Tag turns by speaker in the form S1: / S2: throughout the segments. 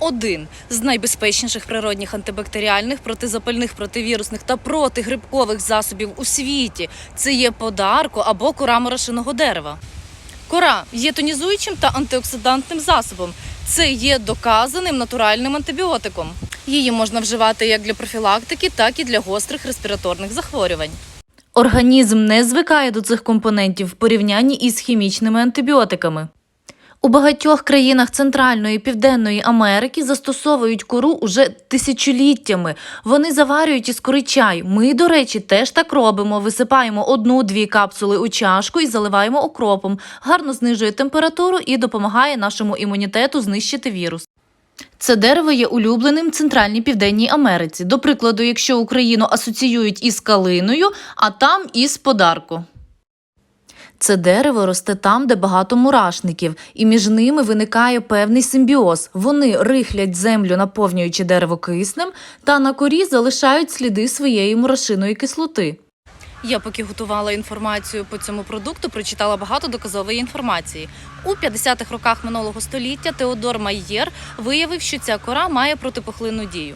S1: Один з найбезпечніших природних антибактеріальних, протизапальних, противірусних та протигрибкових засобів у світі це є подарко або кора морошиного дерева. Кора є тонізуючим та антиоксидантним засобом. Це є доказаним натуральним антибіотиком. Її можна вживати як для профілактики, так і для гострих респіраторних захворювань. Організм не звикає до цих компонентів в порівнянні із хімічними антибіотиками. У багатьох країнах Центральної і Південної Америки застосовують кору уже тисячоліттями. Вони заварюють із кори чай. Ми, до речі, теж так робимо. Висипаємо одну-дві капсули у чашку і заливаємо окропом. Гарно знижує температуру і допомагає нашому імунітету знищити вірус. Це дерево є улюбленим в Центральній Південній Америці. До прикладу, якщо Україну асоціюють із калиною, а там із подарку. Це дерево росте там, де багато мурашників, і між ними виникає певний симбіоз. Вони рихлять землю, наповнюючи дерево киснем, та на корі залишають сліди своєї мурашиної кислоти. Я поки готувала інформацію по цьому продукту, прочитала багато доказової інформації. У 50-х роках минулого століття Теодор Майєр виявив, що ця кора має протипухлинну дію.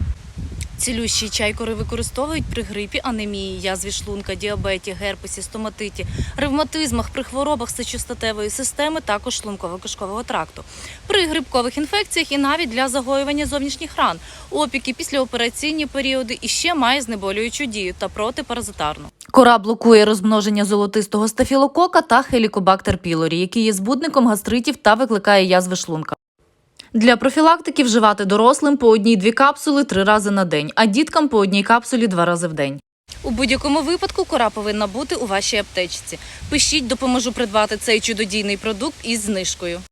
S1: Цілющий чай кори використовують при грипі, анемії, язві шлунка, діабеті, герпесі, стоматиті, ревматизмах, при хворобах сечостатевої системи, також шлунково-кишкового тракту, при грибкових інфекціях і навіть для загоювання зовнішніх ран, опіки, післяопераційні періоди і ще має знеболюючу дію та протипаразитарну. Кора блокує розмноження золотистого стафілокока та хелікобактер пілорі, який є збудником гастритів та викликає язви шлунка. Для профілактики вживати дорослим по одній-дві капсули три рази на день, а діткам по одній капсулі два рази в день. У будь-якому випадку кора повинна бути у вашій аптечці. Пишіть, допоможу придбати цей чудодійний продукт із знижкою.